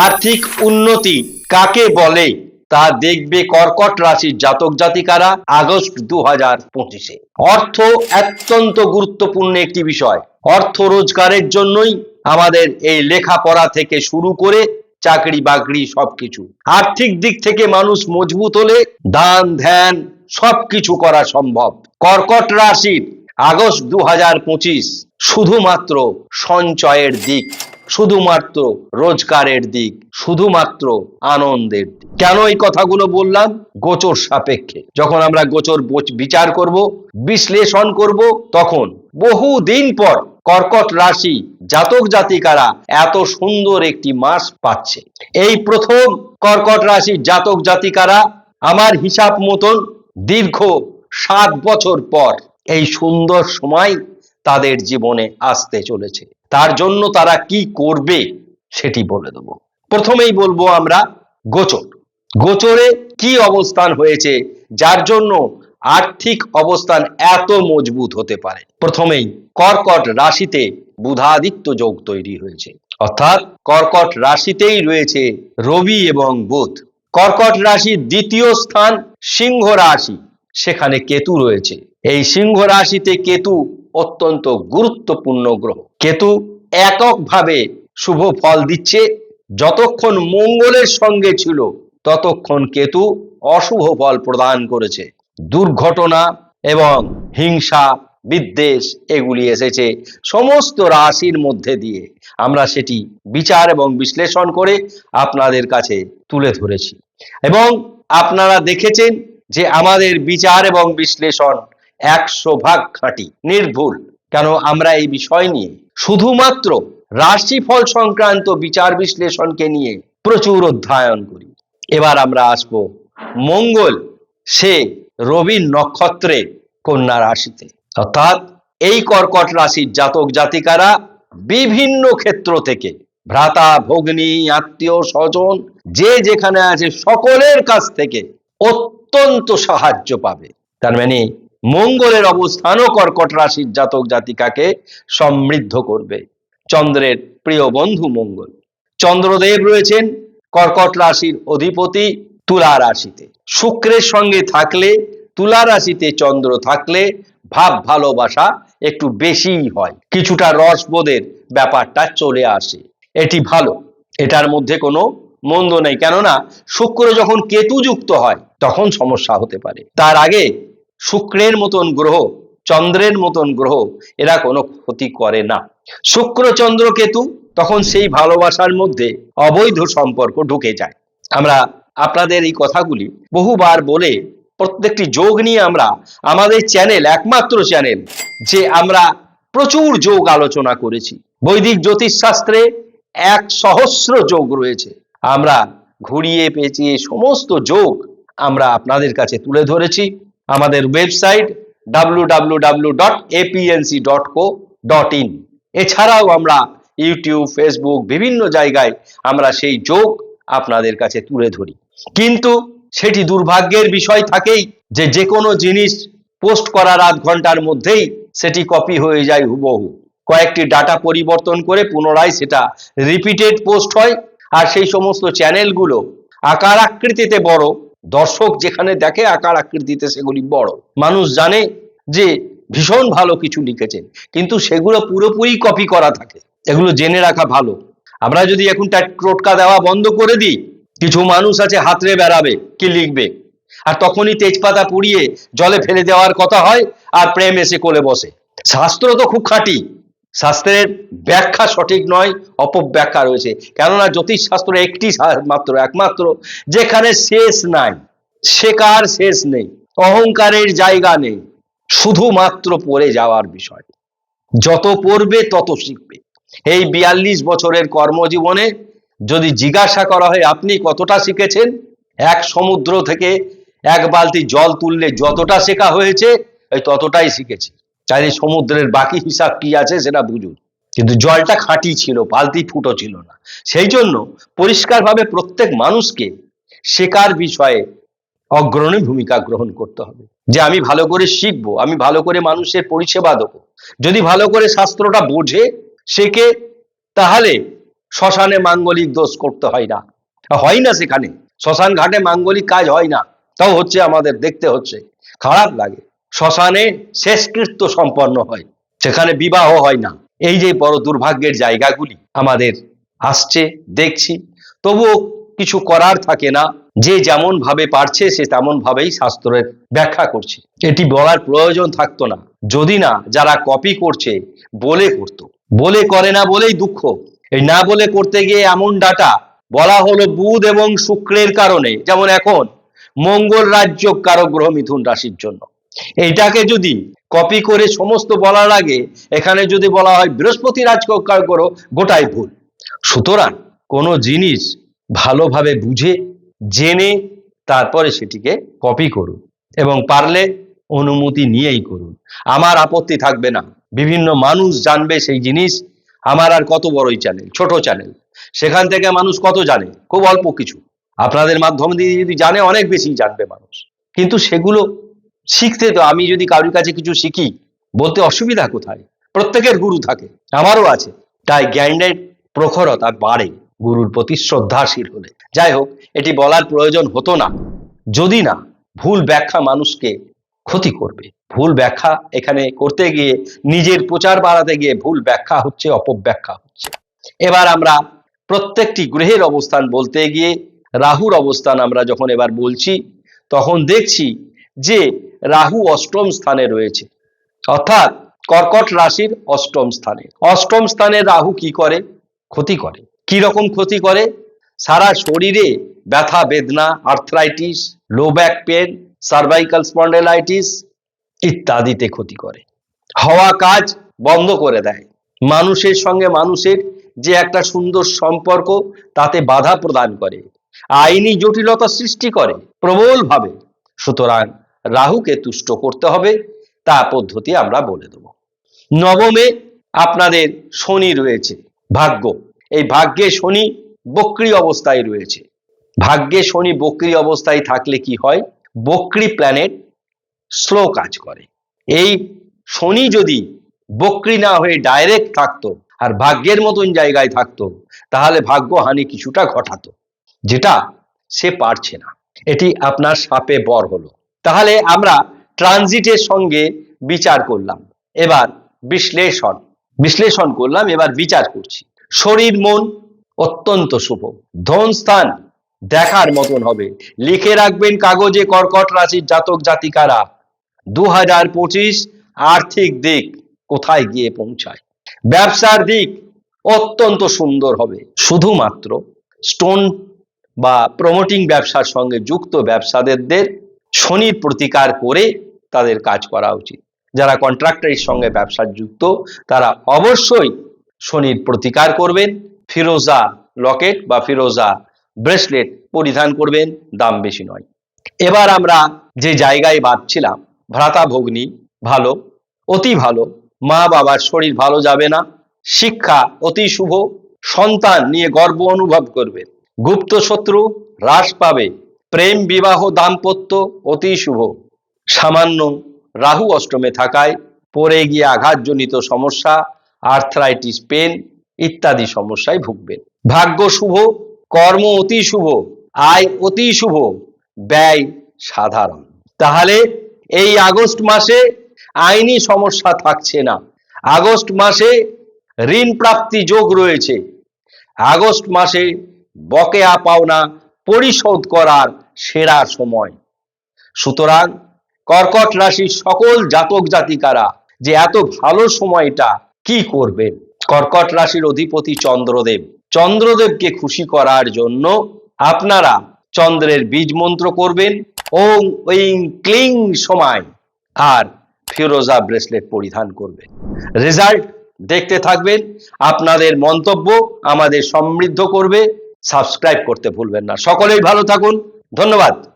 আর্থিক উন্নতি কাকে বলে তা দেখবে কর্কট রাশির জাতক জাতিকারা আগস্ট দু হাজার পঁচিশে। অর্থ অত্যন্ত গুরুত্বপূর্ণ একটি বিষয়। অর্থ রোজগারের জন্যই আমাদের এই লেখাপড়া থেকে শুরু করে চাকরি বাকরি সবকিছু। আর্থিক দিক থেকে মানুষ মজবুত হলে দান, ধ্যান সবকিছু করা সম্ভব। কর্কট রাশির আগস্ট দু হাজার পঁচিশ শুধুমাত্র সঞ্চয়ের দিক। শুধুমাত্র রোজগারের দিক, শুধুমাত্র আনন্দের দিক। কেন এই কথাগুলো বললাম? গোচর সাপেক্ষে। যখন আমরা গোচর বোচ- বিচার করব, বিশ্লেষণ করব, তখন বহু দিন পর কর্কট রাশি জাতক জাতিকারা এত সুন্দর একটি মাস পাচ্ছে। এই প্রথম কর্কট রাশির জাতক জাতিকারা আমার হিসাব মতন দীর্ঘ সাত বছর পর এই সুন্দর সময় তাদের জীবনে আসতে চলেছে। তার জন্য তারা কি করবে সেটি বলে দেব। প্রথমেই বলব আমরা গোচর। গোচরে কি অবস্থান হয়েছে, যার জন্য আর্থিক অবস্থান এত মজবুত হতে পারে। প্রথমেই কর্কট রাশিতে বুধাদিত্য যোগ তৈরি হয়েছে। অর্থাৎ কর্কট রাশিতেই রয়েছে রবি এবং বুধ। কর্কট রাশির দ্বিতীয় স্থান সিংহ রাশি, সেখানে কেতু রয়েছে। এই সিংহ রাশিতে কেতু অত্যন্ত গুরুত্বপূর্ণ গ্রহ। কেতু এককভাবে শুভ ফল দিচ্ছে। যতক্ষণ মঙ্গলের সঙ্গে ছিল, ততক্ষণ কেতু অশুভ ফল প্রদান করেছে। দুর্ঘটনা এবং হিংসা, বিদ্বেষ এগুলি এসেছে সমস্ত রাশির মধ্যে দিয়ে। আমরা সেটি বিচার এবং বিশ্লেষণ করে আপনাদের কাছে তুলে ধরেছি। এবং আপনারা দেখেছেন যে আমাদের বিচার এবং বিশ্লেষণ একশো ভাগ খাঁটি নির্ভুল। কেন আমরা এই বিষয় নিয়ে? শুধুমাত্র রাশিফল সংক্রান্ত বিচার বিশ্লেষণকে নিয়ে প্রচুর অধ্যয়ন করি। এবার আমরা আসব মঙ্গল, সে রবির নক্ষত্রে কন্যা রাশিতে। অর্থাৎ এই কর্কট রাশির জাতক জাতিকারা বিভিন্ন ক্ষেত্র থেকে ভ্রাতা, ভগ্নী, আত্মীয়, স্বজন, যে যেখানে আছে সকলের কাছ থেকে অত্যন্ত সাহায্য পাবে। তার মানে মঙ্গলের অবস্থানও কর্কট রাশির জাতক জাতিকাকে সমৃদ্ধ করবে। চন্দ্রের প্রিয় বন্ধু মঙ্গল। চন্দ্রদেব রয়েছেন কর্কট রাশির অধিপতি তুলা রাশিতে। শুক্রের সঙ্গে থাকলে, তুলা রাশিতে চন্দ্র থাকলে ভাব ভালোবাসা একটু বেশিই হয়। কিছুটা রসবোধের ব্যাপারটা চলে আসে। এটি ভালো। এটার মধ্যে কোনো মন্দ নেই। কেননা, শুক্র যখন কেতু যুক্ত হয়, তখন সমস্যা হতে পারে। তার আগে শুক্রের মতন গ্রহ, চন্দ্রের মতন গ্রহ, এরা কোনো ক্ষতি করে না। শুক্র চন্দ্র কেতু, তখন সেই ভালোবাসার মধ্যে অবৈধ সম্পর্ক ঢুকে যায়। আমরা আপনাদের এই কথাগুলি বহুবার বলে প্রত্যেকটি যোগ নিয়ে আমরা আমাদের চ্যানেল, একমাত্র চ্যানেল, যে আমরা প্রচুর যোগ আলোচনা করেছি। বৈদিক জ্যোতিষ শাস্ত্রে এক সহস্র যোগ রয়েছে। আমরা ঘুরিয়ে পেঁচিয়ে সমস্ত যোগ আমরা আপনাদের কাছে তুলে ধরেছি। আমাদের ওয়েবসাইট ইন এছাড়াও আমরা ইউটিউব ফেসবুক বিভিন্ন জায়গায় আমরা সেই যোগ আপনাদের কাছে তুলে ধরি। কিন্তু সেটি দুর্ভাগ্যের বিষয় থাকেই যে যে কোনো জিনিস পোস্ট করার আধ ঘণ্টার মধ্যেই সেটি কপি হয়ে যায় হুবহু। কয়েকটি ডাটা পরিবর্তন করে পুনরায় সেটা রিপিটেড পোস্ট হয়। আর সেই সমস্ত চ্যানেলগুলো আকার আকৃতিতে বড় দর্শক যেখানে দেখে আকার আকৃতিতে সেগুলি বড়। মানুষ জানে যে ভীষণ ভালো কিছু লিখেছেন, কিন্তু সেগুলো পুরোপুরি কপি করা থাকে, এগুলো জেনে রাখা ভালো। আমরা যদি এখন টোটকা দেওয়া বন্ধ করে দিই, কিছু মানুষ আছে হাতরে বেড়াবে, কি লিখবে? আর তখনই তেজপাতা পুড়িয়ে জলে ফেলে দেওয়ার কথা হয়, আর প্রেম এসে কোলে বসে। শাস্ত্র তো খুব খাঁটি শাস্ত্রের ব্যাখ্যা সঠিক নয়, অপব্যাখ্যা রয়েছে। কেননা জ্যোতিষ শাস্ত্র একটি মাত্র, একমাত্র, যেখানে শেষ নাই। শেখার শেষ নেই, অহংকারের জায়গা নেই, শুধুমাত্র পড়ে যাওয়ার বিষয়। যত পড়বে, তত শিখবে। এই বিয়াল্লিশ বছরের কর্মজীবনে যদি জিজ্ঞাসা করা হয়, আপনি কতটা শিখেছেন? এক সমুদ্র থেকে এক বালতি জল তুললে যতটা শেখা হয়েছে, ওই ততটাই শিখেছি। এই সমুদ্রের বাকি হিসাব কি আছে সেটা বুঝুন। কিন্তু জলটা খাঁটি ছিল, বালতি ফুটো ছিল না। সেই জন্য পরিষ্কারভাবে প্রত্যেক মানুষকে শেখার বিষয়ে অগ্রণী ভূমিকা গ্রহণ করতে হবে। যে আমি ভালো করে শিখব, আমি ভালো করে মানুষের পরিষেবা দেবো। যদি ভালো করে শাস্ত্রটা বোঝে, শেখে, তাহলে শ্মশানে মাঙ্গলিক দোষ করতে হয় না। হয় না সেখানে। শ্মশান ঘাটে মাঙ্গলিক কাজ হয় না। তাও হচ্ছে আমাদের দেখতে হচ্ছে, খারাপ লাগে। শ্মশানে শেষকৃত্য সম্পন্ন হয়, সেখানে বিবাহ হয় না। এই যে বড় দুর্ভাগ্যের জায়গাগুলি আমাদের আসছে, দেখছি, তবুও কিছু করার থাকে না। যে যেমন ভাবে পারছে, সে তেমন ভাবেই শাস্ত্রের ব্যাখ্যা করছে। এটি বলার প্রয়োজন থাকতো না। যদি না, যারা কপি করছে, বলে করতো। বলে করে না বলেই দুঃখ। এই না বলে করতে গিয়ে এমন ডাটা বলা হলো বুধ এবং শুক্রের কারণে, যেমন এখন, মঙ্গল রাজ্য কারও গ্রহ মিথুন রাশির জন্য। এইটাকে যদি কপি করে সমস্ত বলার আগে এখানে যদি বলা হয় বৃহস্পতি রাজ করো, গোটাই ভুল। সুতরাং কোনো জিনিস ভালোভাবে বুঝে, জেনে তারপরে সেটিকে কপি করুন এবং পারলে অনুমতি নিয়েই করুন। আমার আপত্তি থাকবে না। বিভিন্ন মানুষ জানবে সেই জিনিস। আমার আর কত বড়ই চ্যানেল ছোট চ্যানেল সেখান থেকে মানুষ কত জানে? খুব অল্প কিছু। আপনাদের মাধ্যম দিয়ে যদি জানে, অনেক বেশি জানবে মানুষ। কিন্তু সেগুলো শিখতে তো আমি যদি কারোর কাছে কিছু শিখি, বলতে অসুবিধা কোথায়? প্রত্যেকের গুরু থাকে, আমারও আছে। তাই জ্ঞানের প্রখরতা বাড়ে, গুরুর প্রতি শ্রদ্ধাশীল হলে। যাই হোক, এটি বলার প্রয়োজন হতো না। যদি না, ভুল ব্যাখ্যা মানুষকে ক্ষতি করবে। ভুল ব্যাখ্যা এখানে করতে গিয়ে, নিজের প্রচার বাড়াতে গিয়ে ভুল ব্যাখ্যা হচ্ছে, অপব্যাখ্যা হচ্ছে। এবার আমরা প্রত্যেকটি গ্রহের অবস্থান বলতে গিয়ে রাহুর অবস্থান আমরা যখন এবার বলছি, তখন দেখছি যে রাহু অষ্টম স্থানে রয়েছে। অর্থাৎ কর্কট রাশির অষ্টম স্থানে। অষ্টম স্থানে রাহু কি করে? ক্ষতি করে। কি রকম ক্ষতি করে? সারা শরীরে ব্যথা, বেদনা arthritis low back pain cervical spondylitis ইত্যাদিতে ক্ষতি করে। হওয়া কাজ বন্ধ করে দেয়। মানুষের সঙ্গে মানুষের যে একটা সুন্দর সম্পর্ক, তাতে বাধা প্রদান করে। আইনি জটিলতা সৃষ্টি করে প্রবলভাবে। সুতরাং রাহুকে তুষ্ট করতে হবে, তা পদ্ধতি আমরা বলে দেব। নবমে আপনাদের শনি রয়েছে, ভাগ্য। এই ভাগ্যে শনি বক্রি অবস্থায় রয়েছে। ভাগ্যে শনি বক্রি অবস্থায় থাকলে কি হয়? বক্রি প্ল্যানেট স্লো কাজ করে। এই শনি যদি বক্রি না হয়ে ডাইরেক্ট থাকতো আর ভাগ্যের মতন জায়গায় থাকতো, তাহলে ভাগ্যহানি কিছুটা ঘটাতো, যেটা সে পারছে না। এটি আপনার সাপে বর হলো। তাহলে আমরা ট্রানজিটের সঙ্গে বিচার করলাম। এবার বিশ্লেষণ বিশ্লেষণ করলাম, এবার বিচার করছি। শরীর মন অত্যন্ত শুভ। ধন স্থান দেখার মতন হবে। লিখে রাখবেন কাগজে কর্কট রাশির জাতক জাতিকারা। দু হাজার পঁচিশ আর্থিক দিক কোথায় গিয়ে পৌঁছায়? ব্যবসার দিক অত্যন্ত সুন্দর হবে। শুধুমাত্র স্টোন বা প্রমোটিং ব্যবসার সঙ্গে যুক্ত ব্যবসাদারদের শনির প্রতিকার করে তাদের কাজ করা উচিত। যারা কন্ট্রাক্টরের সঙ্গে ব্যবসার যুক্ত, তারা অবশ্যই শনির প্রতিকার করবেন, ফিরোজা লকেট বা ফিরোজা ব্রেসলেট পরিধান করবেন, দাম বেশি নয়। এবার আমরা যে জায়গায় ভাবছিলাম, ভ্রাতা ভগ্নী ভালো, অতি ভালো, মা বাবার শরীর ভালো যাবে না, শিক্ষা অতি শুভ, সন্তান নিয়ে গর্ব অনুভব করবে, গুপ্ত শত্রু হ্রাস পাবে প্রেম, বিবাহ, দাম্পত্য অতি শুভ। সামান্য রাহু অষ্টমে থাকায় পড়ে গিয়ে আঘাতজনিত সমস্যা আর্থ্রাইটিস পেন ইত্যাদি সমস্যায় ভুগবেন। ভাগ্য শুভ, কর্ম অতি শুভ, আয় অতি শুভ, ব্যয় সাধারণ। তাহলে এই আগস্ট মাসে আইনি সমস্যা থাকছে না। আগস্ট মাসে ঋণ প্রাপ্তি যোগ রয়েছে। আগস্ট মাসে বকেয়া পাওনা পরিশোধ করার সেরা সময়। সুতরাং কর্কট রাশির সকল জাতক জাতিকারা যে এত ভালো সময়টা কি করবেন কর্কট রাশির অধিপতি চন্দ্রদেব। চন্দ্রদেবকে খুশি করার জন্য আপনারা চন্দ্রের বীজ মন্ত্র করবেন। ওং ওইং ক্লিং সময়। আর ফিরোজা ব্রেসলেট পরিধান করবেন। রেজাল্ট দেখতে থাকবেন। আপনাদের মন্তব্য আমাদের সমৃদ্ধ করবে। সাবস্ক্রাইব করতে ভুলবেন না। সকলেই ভালো থাকুন। ধন্যবাদ।